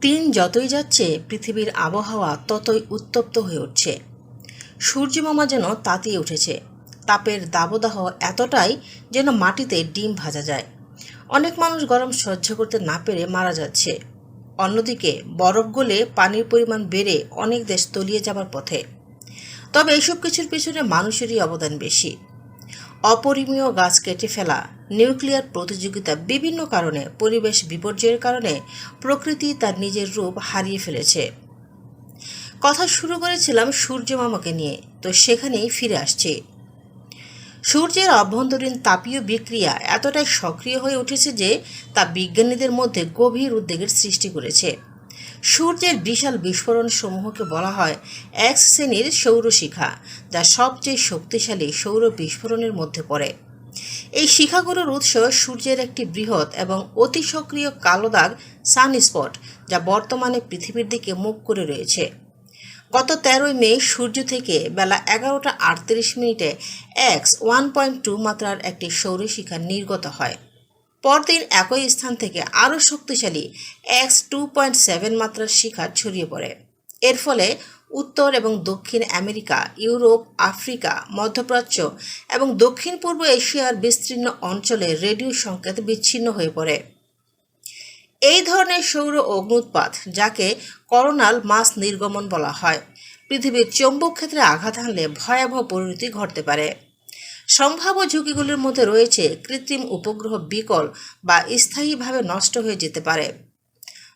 দিন যতই যাচ্ছে, পৃথিবীর আবহাওয়া ততই উত্তপ্ত হয়ে উঠছে। সূর্যমামা যেন তাতিয়ে উঠেছে। তাপের দাবদাহ এতটাই যেন মাটিতে ডিম ভাজা যায়। অনেক মানুষ গরম সহ্য করতে না পেরে মারা যাচ্ছে। অন্যদিকে, বরফ গলে পানির পরিমাণ বেড়ে অনেক দেশ তলিয়ে যাবার পথে। তবে এসব কিছুর পিছনে মানুষেরই অবদান বেশি। অপরিমেয় গাছ কেটে ফেলা, নিউক্লিয়ার প্রতিযোগিতা বিভিন্ন কারণে পরিবেশ বিপর্যয়ের কারণে প্রকৃতি তার নিজের রূপ হারিয়ে ফেলেছে। কথা শুরু করেছিলাম সূর্য মামাকে নিয়ে, তো সেখানেই ফিরে আসছে। সূর্যের অভ্যন্তরীণ তাপীয় বিক্রিয়া এতটাই সক্রিয় হয়ে উঠেছে যে তা বিজ্ঞানীদের মধ্যে গভীর উদ্বেগের সৃষ্টি করেছে। সূর্যের বিশাল বিস্ফোরণ সমূহকে বলা হয় এক্স শ্রেণির সৌরশিখা, যা সবচেয়ে শক্তিশালী সৌর বিস্ফোরণের মধ্যে পড়ে। এই শিখাগুলোর উৎস সূর্যের একটি বৃহৎ এবং অতি সক্রিয় কালো দাগ, সানস্পট, যা বর্তমানে পৃথিবীর দিকে মুখ করে রয়েছে। গত তেরোই মে সূর্য থেকে বেলা এগারোটা আটত্রিশ মিনিটে এক্স ওয়ান পয়েন্ট টু মাত্রার একটি সৌরশিখা নির্গত হয়। পরদিন একই স্থান থেকে আরও শক্তিশালী এক্স টু পয়েন্ট সেভেন মাত্রার শিখা ছড়িয়ে পড়ে। এর ফলে উত্তর এবং দক্ষিণ আমেরিকা, ইউরোপ, আফ্রিকা, মধ্যপ্রাচ্য এবং দক্ষিণ পূর্ব এশিয়ার বিস্তীর্ণ অঞ্চলে রেডিও সংকেত বিচ্ছিন্ন হয়ে পড়ে। এই ধরনের সৌর অগ্নুৎপাত, যাকে করোনাল মাস নির্গমন বলা হয়, পৃথিবীর চৌম্বক ক্ষেত্রে আঘাত হানলে ভয়াবহ পরিণতি ঘটতে পারে। সম্ভাব্য ঝুঁকিগুলির মধ্যে রয়েছে কৃত্রিম উপগ্রহ বিকল বা স্থায়ীভাবে নষ্ট হয়ে যেতে পারে।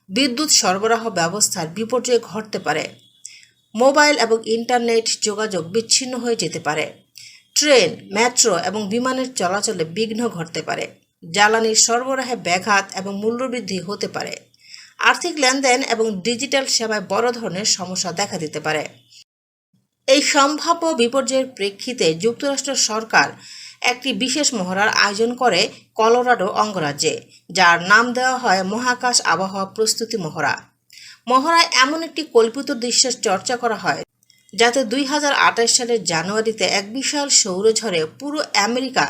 বিদ্যুৎ সরবরাহ ব্যবস্থার বিপর্যয় ঘটতে পারে। মোবাইল এবং ইন্টারনেট যোগাযোগ বিচ্ছিন্ন হয়ে যেতে পারে। ট্রেন, মেট্রো এবং বিমানের চলাচলে বিঘ্ন ঘটতে পারে। জ্বালানির সরবরাহে ব্যাঘাত এবং মূল্যবৃদ্ধি হতে পারে। আর্থিক লেনদেন এবং ডিজিটাল সেবায় বড় ধরনের সমস্যা দেখা দিতে পারে। এই সম্ভাব্য বিপর্যয়ের প্রেক্ষিতে যুক্তরাষ্ট্র সরকার একটি বিশেষ মহড়ার আয়োজন করে কলোরাডো অঙ্গরাজ্যে, যার নাম দেওয়া হয় মহাকাশ আবহাওয়া প্রস্তুতি মহড়া। মহড়ায় এমন একটি কল্পিত দৃশ্যের চর্চা করা হয়, যাতে দুই হাজার আঠাশ সালের জানুয়ারিতে এক বিশাল সৌরঝড়ে পুরো আমেরিকা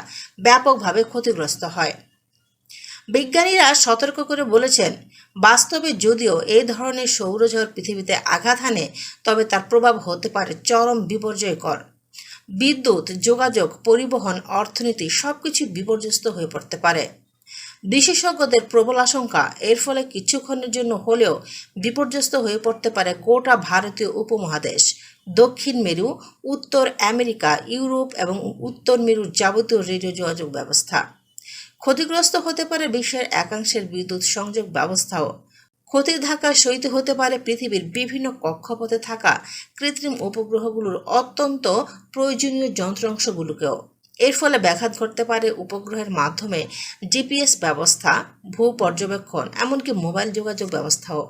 ব্যাপকভাবে ক্ষতিগ্রস্ত হয়। বিজ্ঞানীরা সতর্ক করে বলেছেন, বাস্তবে যদিও এই ধরনের সৌরঝড় পৃথিবীতে আঘাত হানে, তবে তার প্রভাব হতে পারে চরম বিপর্যয়কর। বিদ্যুৎ, যোগাযোগ, পরিবহন, অর্থনীতি সবকিছু বিপর্যস্ত হয়ে পড়তে পারে। বিশেষজ্ঞদের প্রবল আশঙ্কা, এর ফলে কিছুক্ষণের জন্য হলেও বিপর্যস্ত হয়ে পড়তে পারে গোটা ভারতীয় উপমহাদেশ। দক্ষিণ মেরু, উত্তর আমেরিকা, ইউরোপ এবং উত্তর মেরুর যাবতীয় রেডিও যোগাযোগ ব্যবস্থা। ক্ষতিগ্রস্ত হতে পারে বিশ্বের একাংশের বিদ্যুৎ সংযোগ ব্যবস্থাও। ক্ষতির ধাক্কা সইতে হতে পারে পৃথিবীর বিভিন্ন কক্ষপথে থাকা কৃত্রিম উপগ্রহগুলোর অত্যন্ত প্রয়োজনীয় যন্ত্রাংশগুলোকেও। এর ফলে ব্যাঘাত ঘটতে পারে উপগ্রহের মাধ্যমে জিপিএস ব্যবস্থা ভূ পর্যবেক্ষণ এমনকি মোবাইল যোগাযোগ ব্যবস্থাও।